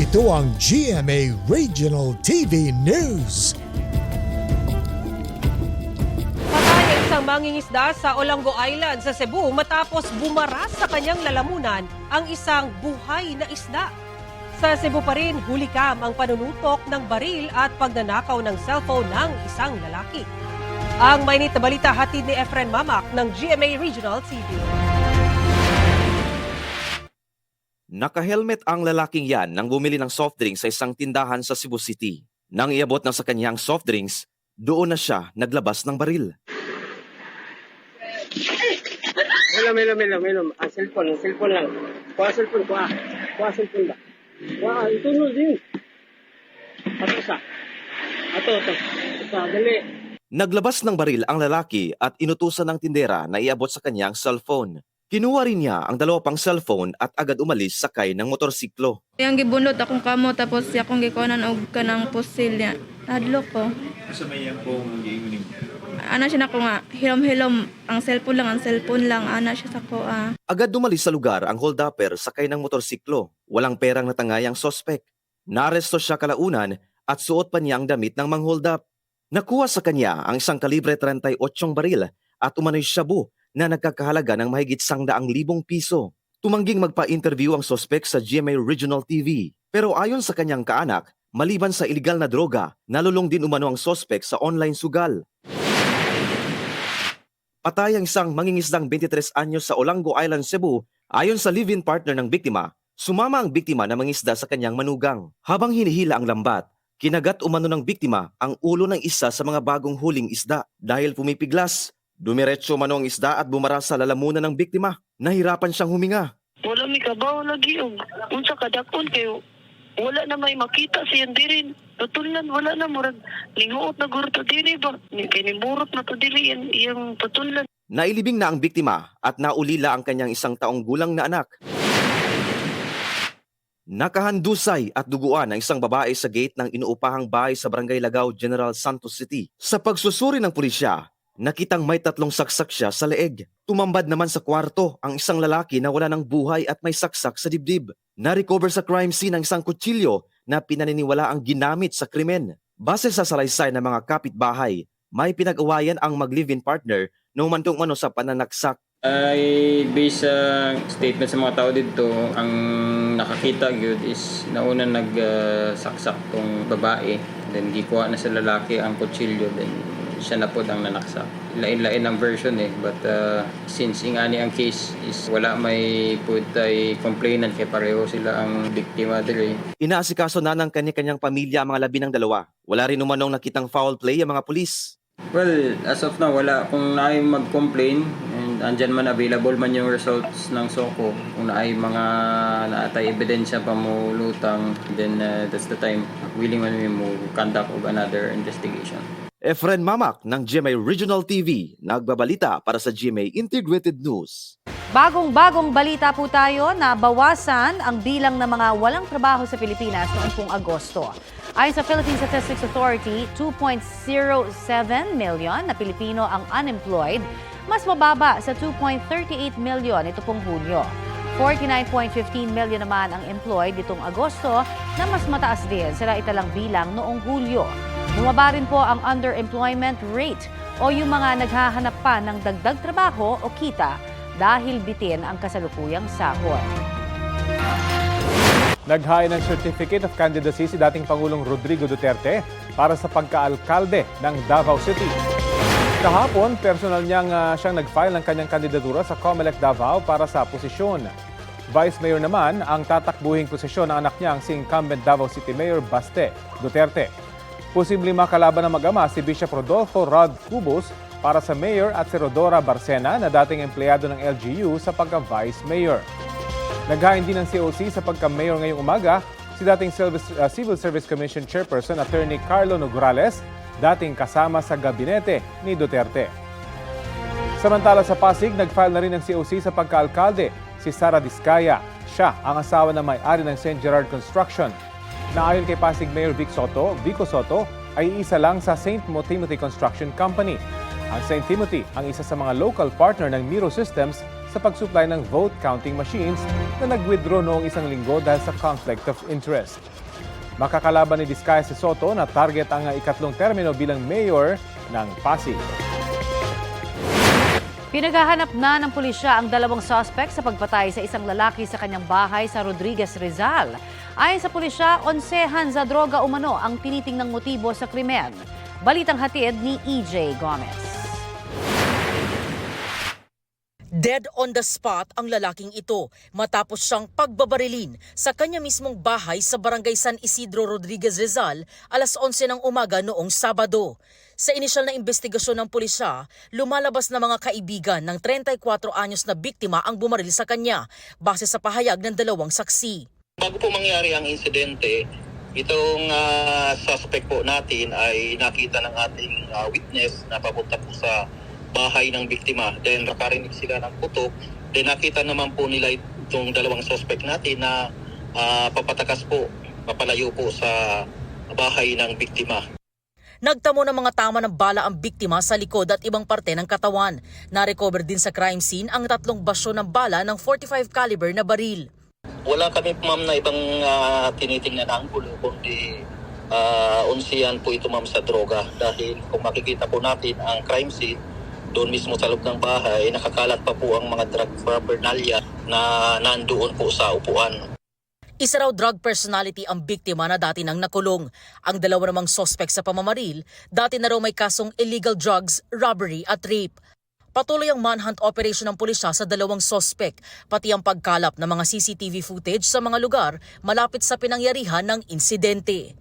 Ito ang GMA Regional TV News. Patay ang isang mangingisda sa Olango Island sa Cebu matapos bumaras sa kanyang lalamunan ang isang buhay na isda. Sa Cebu pa rin, hulikam ang panunutok ng baril at pagnanakaw ng cellphone ng isang lalaki. Ang mainit na balita hatid ni Efren Mamak ng GMA Regional TV. Naka-helmet ang lalaking yan nang bumili ng soft drinks sa isang tindahan sa Cebu City. Nang iabot na sa kanyang soft drinks, doon na siya naglabas ng baril. Melo, melo, melo, melo. Ah, cellphone, cellphone lang. Kuha cellphone, kuha. Kuha cellphone ba? Kuha, ito no din. Ato sa. Ato, ato. Ito, dali. Naglabas ng baril ang lalaki at inutusan ng tindera na iabot sa kanyang cellphone. Kinuha rin niya ang dalawa pang cellphone at agad umalis sakay ng motorsiklo. Yang gibunot akong kamo tapos akong gikuanan og kanang pusil niya. Hadlo ko. Sa may yan pong giingning. Ana siya nako nga hilom-hilom ang cellphone lang ang cellphone lang ana siya sa ko ah. Agad dumalis sa lugar ang holdupper sakay ng motorsiklo. Walang perang natangay ang sospek. Naresto siya kalaunan at suot pa niya ang damit ng mang-hold up. Nakuha sa kanya ang isang kalibre 38 baril at umano'y shabu na nagkakahalaga ng mahigit sangdaang libong piso. Tumangging magpa-interview ang sospek sa GMA Regional TV. Pero ayon sa kanyang kaanak, maliban sa iligal na droga, nalulong din umano ang sospek sa online sugal. Patay ang isang mangingisdang 23 anyos sa Olango Island, Cebu. Ayon sa live-in partner ng biktima, sumama ang biktima na mangisda sa kanyang manugang. Habang hinihila ang lambat, kinagat umano ng biktima ang ulo ng isa sa mga bagong huling isda. Dahil pumipiglas, dumiretso umano ang isda at bumara sa lalamunan ng biktima. Nahirapan siyang huminga. Wala mi kabaw lagi og unsa kadakon kayo. Wala na may makita siyan dirin. Tutulan wala na murag linguot na guro to diri ba. Ni kay nimurot na to diri yan iyang tutulan. Nailibing na ang biktima at naulila ang kanyang isang taong gulang na anak. Nakahandusay at duguan ang isang babae sa gate ng inuupahang bahay sa Barangay Lagaw, General Santos City. Sa pagsusuri ng pulisya, nakitang may tatlong saksak siya sa leeg. Tumambad naman sa kwarto ang isang lalaki na wala ng buhay at may saksak sa dibdib. Na-recover sa crime scene ang isang kutsilyo na pinaniniwala ang ginamit sa krimen. Base sa salaysay ng mga kapitbahay, may pinag-awayan ang mag-live-in partner na humantong mano sa pananaksak Ay based sa statement sa mga tao dito, ang nakakita gyud is nauna nagsaksak tong babae, then gikuha na sa lalaki ang kutsilyo, then siya na po ang nanaksak. Lain-lain ang version eh, but uh, since ingani ang case is wala may putay complainant kay pareho sila ang biktima diri. Inaasikaso na ng kanya-kanyang pamilya ang mga labi ng dalawa. Wala rin umanong nakitang foul play ang mga pulis. Well, as of now, wala. Kung naay mag-complain, and andyan man available man yung results ng SOCO, kung naay mga naatay ebidensya pa mo lutang, then uh, that's the time willing man mo conduct of another investigation. Efren Mamak ng GMA Regional TV, nagbabalita para sa GMA Integrated News. Bagong-bagong balita po tayo na bawasan ang bilang ng mga walang trabaho sa Pilipinas noong pong Agosto. Ayon sa Philippine Statistics Authority, 2.07 million na Pilipino ang unemployed, mas mababa sa 2.38 million ito pong Hunyo. 49.15 million naman ang employed itong Agosto na mas mataas din sa naitalang bilang noong Hulyo. Bumaba rin po ang underemployment rate o yung mga naghahanap pa ng dagdag trabaho o kita dahil bitin ang kasalukuyang sahod. Naghain ng Certificate of Candidacy si dating Pangulong Rodrigo Duterte para sa pagkaalkalde ng Davao City. Kahapon, personal niyang ah, siyang nag-file ng kanyang kandidatura sa COMELEC Davao para sa posisyon. Vice Mayor naman ang tatakbuhing posisyon ng anak niya ang si incumbent Davao City Mayor Baste Duterte. Posibleng makalaban ng mag-ama si Bishop Rodolfo Rod Cubos para sa mayor at si Rodora Barcena na dating empleyado ng LGU sa pagka-vice mayor. Naghain din ng COC sa pagka-mayor ngayong umaga si dating Service- uh, Civil Service Commission Chairperson Attorney Carlo Nograles, dating kasama sa gabinete ni Duterte. Samantala sa Pasig, nag-file na rin ng COC sa pagka-alkalde si Sara Diskaya. Siya ang asawa ng may-ari ng St. Gerard Construction. Na ayon kay Pasig Mayor Vic Soto, Vico Soto, ay isa lang sa St. Mo Timothy Construction Company. Ang St. Timothy ang isa sa mga local partner ng Miro Systems sa pagsupply ng vote counting machines na nag-withdraw noong isang linggo dahil sa conflict of interest. Makakalaban ni Diskaya si Soto na target ang ikatlong termino bilang mayor ng Pasig. Pinaghahanap na ng pulisya ang dalawang suspect sa pagpatay sa isang lalaki sa kanyang bahay sa Rodriguez, Rizal. Ayon sa pulisya, onsehan sa droga umano ang tinitingnang motibo sa krimen. Balitang hatid ni EJ Gomez. Dead on the spot ang lalaking ito matapos siyang pagbabarilin sa kanya mismong bahay sa barangay San Isidro Rodriguez Rizal alas 11 ng umaga noong Sabado. Sa inisyal na investigasyon ng pulisya, lumalabas na mga kaibigan ng 34 anyos na biktima ang bumaril sa kanya base sa pahayag ng dalawang saksi. Bago po mangyari ang insidente, itong ah, suspect po natin ay nakita ng ating ah, witness na papunta po sa bahay ng biktima. Then nakarinig sila ng putok. Then nakita naman po nila itong dalawang suspect natin na ah, papatakas po, papalayo po sa bahay ng biktima. Nagtamo ng mga tama ng bala ang biktima sa likod at ibang parte ng katawan. Na-recover din sa crime scene ang tatlong basyo ng bala ng 45 caliber na baril. Wala kami ma'am na ibang ah, tinitingnan na anggulo kundi uh, unsiyan po ito ma'am sa droga dahil kung makikita po natin ang crime scene doon mismo sa loob ng bahay nakakalat pa po ang mga drug paraphernalia na nandoon po sa upuan. Isa raw drug personality ang biktima na dati nang nakulong. Ang dalawa namang suspect sa pamamaril, dati na raw may kasong illegal drugs, robbery at rape. Patuloy ang manhunt operation ng pulisya sa dalawang suspect, pati ang pagkalap ng mga CCTV footage sa mga lugar malapit sa pinangyarihan ng insidente.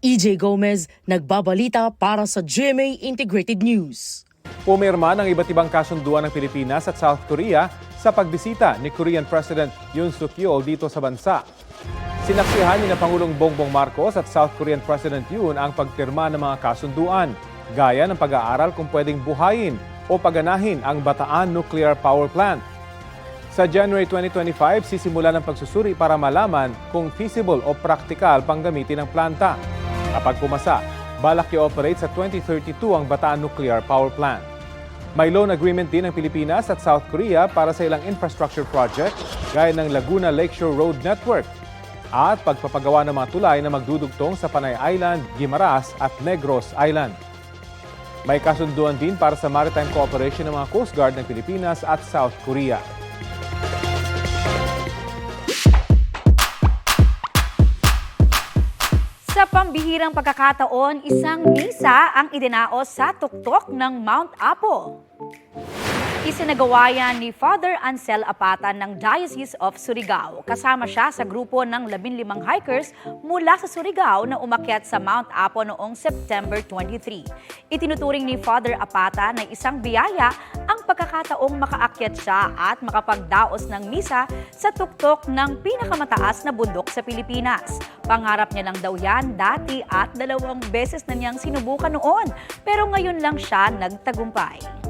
EJ Gomez, nagbabalita para sa GMA Integrated News. Pumirma ng iba't ibang kasunduan ng Pilipinas at South Korea sa pagbisita ni Korean President Yoon Suk Yeol dito sa bansa. Sinaksihan ni na Pangulong Bongbong Marcos at South Korean President Yoon ang pagpirma ng mga kasunduan, gaya ng pag-aaral kung pwedeng buhayin o paganahin ang Bataan Nuclear Power Plant. Sa January 2025, sisimula ng pagsusuri para malaman kung feasible o praktikal pang gamitin ang planta. Kapag pumasa, balak i-operate sa 2032 ang Bataan Nuclear Power Plant. May loan agreement din ng Pilipinas at South Korea para sa ilang infrastructure project gaya ng Laguna Lakeshore Road Network at pagpapagawa ng mga tulay na magdudugtong sa Panay Island, Guimaras at Negros Island. May kasunduan din para sa maritime cooperation ng mga Coast Guard ng Pilipinas at South Korea. Sa pambihirang pagkakataon, isang misa ang idinaos sa tuktok ng Mount Apo. Isinagawa yan ni Father Ansel Apatan ng Diocese of Surigao. Kasama siya sa grupo ng 15 hikers mula sa Surigao na umakyat sa Mount Apo noong September 23. Itinuturing ni Father Apata na isang biyaya ang pagkakataong makaakyat siya at makapagdaos ng misa sa tuktok ng pinakamataas na bundok sa Pilipinas. Pangarap niya lang daw yan dati at dalawang beses na niyang sinubukan noon. Pero ngayon lang siya nagtagumpay.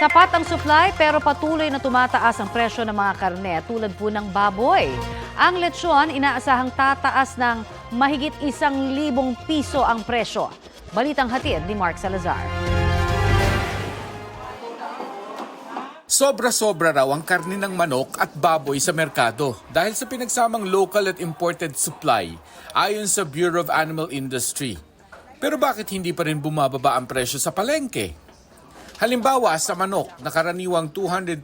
Sapat ang supply pero patuloy na tumataas ang presyo ng mga karne tulad po ng baboy. Ang lechon inaasahang tataas ng mahigit isang libong piso ang presyo. Balitang hatid ni Mark Salazar. Sobra-sobra raw ang karni ng manok at baboy sa merkado dahil sa pinagsamang local at imported supply ayon sa Bureau of Animal Industry. Pero bakit hindi pa rin bumababa ang presyo sa palengke? Halimbawa sa manok, nakaraniwang 220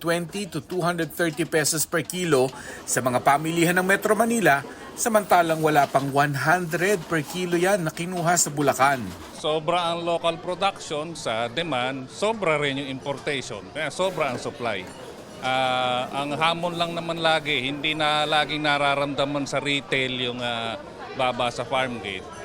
to 230 pesos per kilo sa mga pamilihan ng Metro Manila, samantalang wala pang 100 per kilo yan na kinuha sa Bulacan. Sobra ang local production sa demand, sobra rin yung importation. Kaya sobra ang supply. Ah, ang hamon lang naman lagi, hindi na laging nararamdaman sa retail yung ah, baba sa farm gate.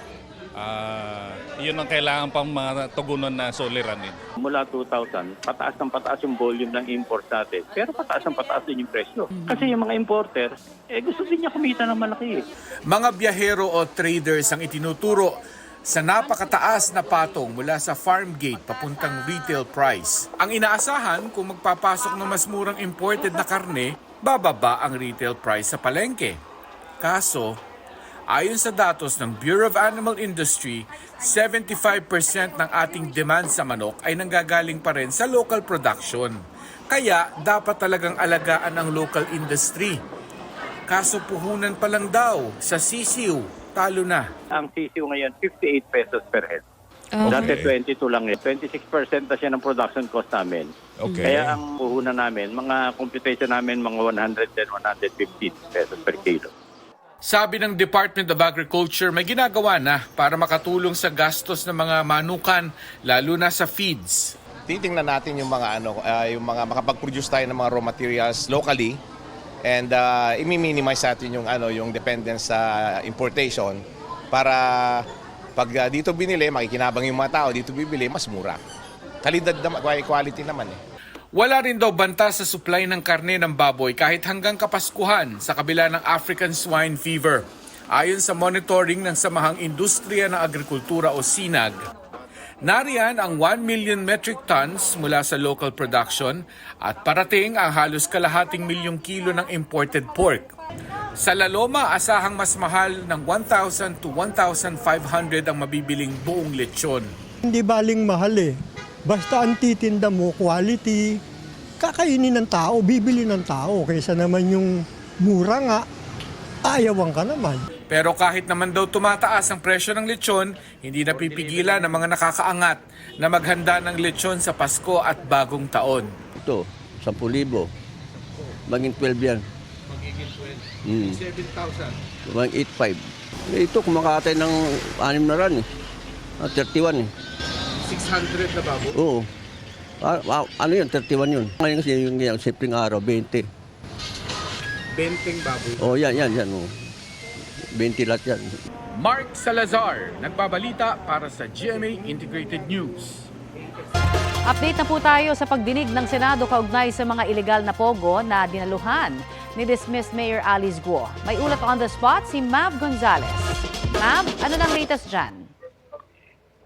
Ah, yun ang kailangan pang mga tugunan na suliranin. Mula 2000, pataas ng pataas yung volume ng import natin. Pero pataas ng pataas din yung presyo. Kasi yung mga importer, eh gusto din niya kumita ng malaki eh. Mga biyahero o traders ang itinuturo sa napakataas na patong mula sa farm gate papuntang retail price. Ang inaasahan kung magpapasok ng mas murang imported na karne, bababa ang retail price sa palengke. Kaso, Ayon sa datos ng Bureau of Animal Industry, 75% ng ating demand sa manok ay nanggagaling pa rin sa local production. Kaya dapat talagang alagaan ang local industry. Kaso puhunan pa lang daw sa sisiw, talo na. Ang sisiw ngayon, 58 pesos per head. Dati 22 lang eh. 26% na siya ng production cost namin. Okay. Kaya ang puhunan namin, mga computation namin, mga 110, 115 pesos per kilo. Sabi ng Department of Agriculture, may ginagawa na para makatulong sa gastos ng mga manukan, lalo na sa feeds. titingnan natin yung mga ano ah, yung mga makapag-produce tayo ng mga raw materials locally and uh, i-minimize natin yung ano yung dependence sa importation para pag ah, dito binili makikinabang yung mga tao dito bibili mas mura. Kalidad naman, quality naman eh. Wala rin daw banta sa supply ng karne ng baboy kahit hanggang Kapaskuhan sa kabila ng African swine fever. Ayon sa monitoring ng Samahang Industriya ng Agrikultura o SINAG, nariyan ang 1 million metric tons mula sa local production at parating ang halos kalahating milyong kilo ng imported pork. Sa Laloma, asahang mas mahal ng 1,000 to 1,500 ang mabibiling buong lechon. Hindi baling mahal eh. Basta ang titinda mo, quality, kakainin ng tao, bibili ng tao. Kaysa naman yung mura nga, ayawan ka naman. Pero kahit naman daw tumataas ang presyo ng lechon, hindi napipigilan ng mga nakakaangat na maghanda ng lechon sa Pasko at bagong taon. Ito, 10,000. Maging 12 yan. Magiging 12. Mm. 7,000. Maging 8,500. Eh, ito, kumakatay ng anim na ran eh. Ah, 31 eh. 600 na babo. Oo. Ah, ah, ano yun, 31 yun. Ngayon kasi yung, yung simpleng araw, 20. 20 baboy. Oh, yan, yan, yan. Oh. 20 lahat yan. Mark Salazar, nagbabalita para sa GMA Integrated News. Update na po tayo sa pagdinig ng Senado kaugnay sa mga ilegal na pogo na dinaluhan ni dismissed Mayor Alice Guo. May ulat on the spot si Mav Gonzalez. Mav, ano nang latest dyan?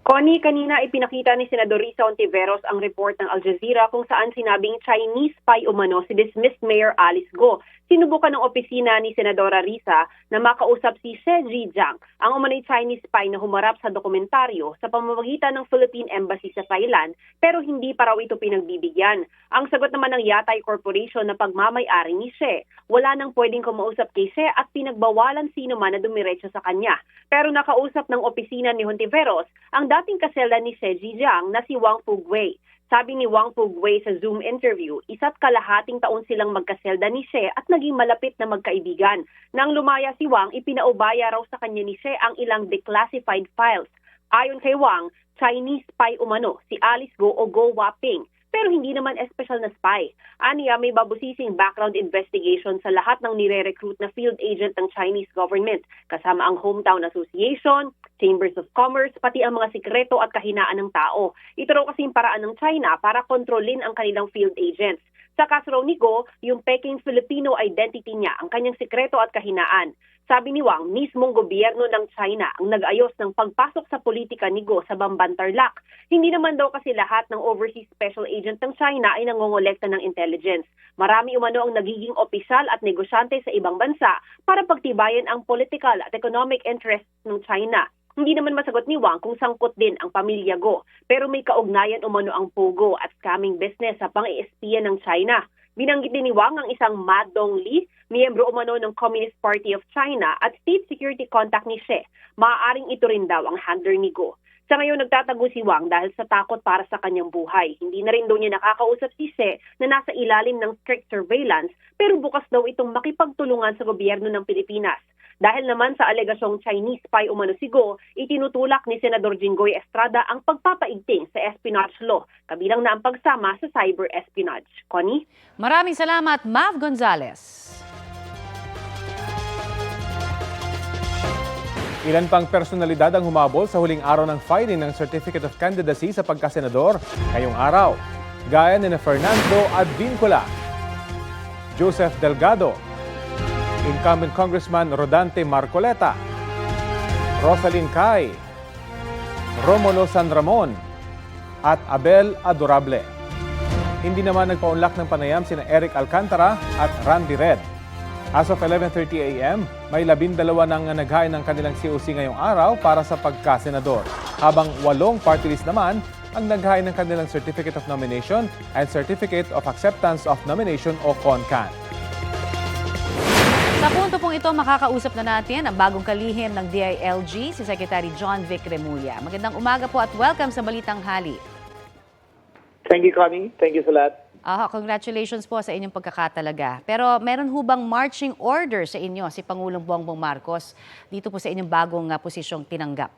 Connie, kanina ipinakita ni Senador Risa Ontiveros ang report ng Al Jazeera kung saan sinabing Chinese spy umano si dismissed Mayor Alice Go. Sinubukan ng opisina ni Senadora Risa na makausap si She Jijiang, ang umano'y Chinese spy na humarap sa dokumentaryo sa pamamagitan ng Philippine Embassy sa Thailand pero hindi pa raw ito pinagbibigyan. Ang sagot naman ng Yatay Corporation na pagmamayari ni She, wala nang pwedeng kumausap kay She at pinagbawalan sino man na dumiretso sa kanya. Pero nakausap ng opisina ni Hontiveros ang dating kasela ni She Jijiang na si Wang Fugwei. Sabi ni Wang Fugwei sa Zoom interview, isa't kalahating taon silang magkaselda ni She at naging malapit na magkaibigan. Nang lumaya si Wang, ipinaubaya raw sa kanya ni She ang ilang declassified files. Ayon kay Wang, Chinese spy umano si Alice Go o Go Waping pero hindi naman espesyal na spy. Aniya, may babusising background investigation sa lahat ng nire-recruit na field agent ng Chinese government, kasama ang Hometown Association, Chambers of Commerce, pati ang mga sikreto at kahinaan ng tao. Ito raw kasing paraan ng China para kontrolin ang kanilang field agents. Sa kaso raw ni Go, yung Peking Filipino identity niya ang kanyang sikreto at kahinaan. Sabi ni Wang, mismong gobyerno ng China ang nag-ayos ng pagpasok sa politika ni Go sa Bamban Tarlac. Hindi naman daw kasi lahat ng overseas special agent ng China ay nangongolekta ng intelligence. Marami umano ang nagiging opisyal at negosyante sa ibang bansa para pagtibayan ang political at economic interests ng China. Hindi naman masagot ni Wang kung sangkot din ang pamilya Go, pero may kaugnayan umano ang Pogo at scamming business sa pang-iispiya ng China. Binanggit din ni Wang ang isang Ma Dongli, miyembro umano ng Communist Party of China at state security contact ni She. Maaaring ito rin daw ang handler ni Go. Sa ngayon, nagtatago si Wang dahil sa takot para sa kanyang buhay. Hindi na rin daw niya nakakausap si She na nasa ilalim ng strict surveillance pero bukas daw itong makipagtulungan sa gobyerno ng Pilipinas. Dahil naman sa alegasyong Chinese spy umano si Go, itinutulak ni Senador Jinggoy Estrada ang pagpapaigting sa espionage law, kabilang na ang pagsama sa cyber espionage. Connie? Maraming salamat, Mav Gonzalez. Ilan pang personalidad ang humabol sa huling araw ng filing ng Certificate of Candidacy sa pagkasenador ngayong araw. Gaya ni na Fernando Advincula, Joseph Delgado, incumbent Congressman Rodante Marcoleta, Rosalyn Cay, Romulo San Ramon, at Abel Adorable. Hindi naman nagpaunlak ng panayam sina Eric Alcantara at Randy Red. As of 11.30 a.m., may labindalawa nang naghain ng kanilang COC ngayong araw para sa pagkasenador. Habang walong party list naman ang naghain ng kanilang Certificate of Nomination and Certificate of Acceptance of Nomination o CONCAN. Sa punto pong ito, makakausap na natin ang bagong kalihim ng DILG, si Secretary John Vic Remulla. Magandang umaga po at welcome sa Balitang Hali. Thank you, Connie. Thank you sa lahat. Ah, congratulations po sa inyong pagkakatalaga. Pero meron ho bang marching order sa inyo si Pangulong Bongbong Marcos dito po sa inyong bagong ah, posisyong tinanggap?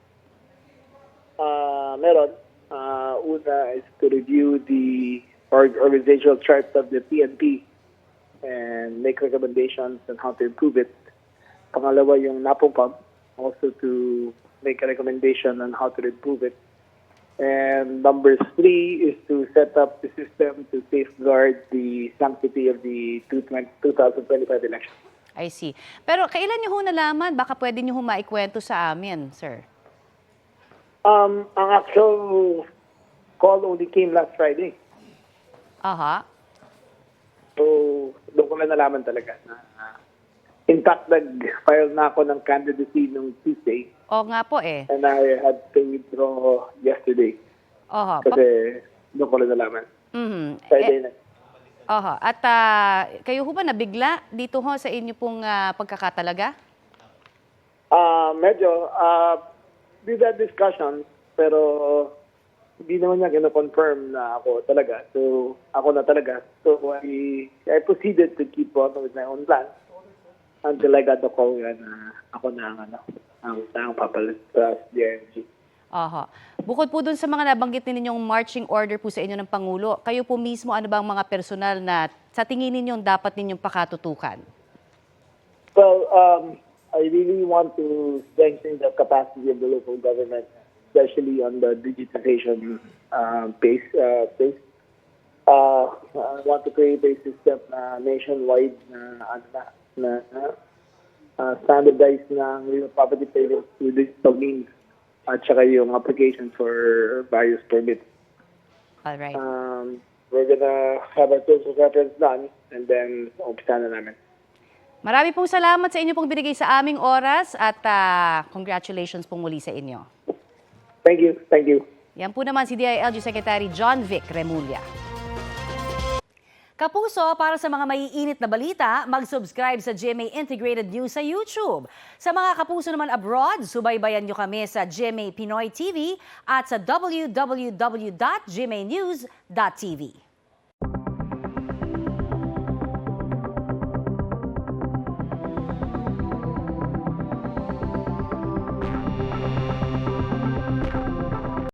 Uh, meron. Uh, una is to review the org- organizational chart of the PNP and make recommendations on how to improve it. Pangalawa yung NAPOCOM, also to make a recommendation on how to improve it. And number three is to set up the system to safeguard the sanctity of the 2025 election. I see. Pero kailan niyo ho nalaman? Baka pwede niyo ho maikwento sa amin, sir. Um, ang actual call only came last Friday. Aha. Doon ko lang nalaman talaga na uh, in fact, nag-file na ako ng candidacy nung Tuesday Oo nga po eh. and I had to withdraw yesterday Aha. kasi doon ko lang nalaman. Mhm. Friday Eh, na. aha. At ah, kayo ho ba nabigla dito ho sa inyo pong ah, pagkakatalaga? Ah, medyo, uh, did that discussion, pero hindi naman niya kino-confirm na ako talaga. So, ako na talaga. So, I, I proceeded to keep on with my own plan until I got the call nga na ako na ang, ano, ang, ang papalit sa DMG. Aha. Bukod po dun sa mga nabanggit ninyong marching order po sa inyo ng Pangulo, kayo po mismo ano bang mga personal na sa tingin ninyong dapat ninyong pakatutukan? Well, um, I really want to strengthen the capacity of the local government, especially on the digitization uh, pace. Uh, pace. Uh, I want to create a system na nationwide na, ano na, na uh, standardized na real property payments through digital means at saka yung application for various permits. All right. Um, we're gonna have our terms of reference done and then umpisa na namin. Marami pong salamat sa inyo pong binigay sa aming oras at ah, congratulations pong muli sa inyo. Thank you. Thank you. Yan po naman si DILG Secretary John Vic Remulla. Kapuso, para sa mga maiinit na balita, mag-subscribe sa GMA Integrated News sa YouTube. Sa mga kapuso naman abroad, subaybayan nyo kami sa GMA Pinoy TV at sa www.gmanews.tv.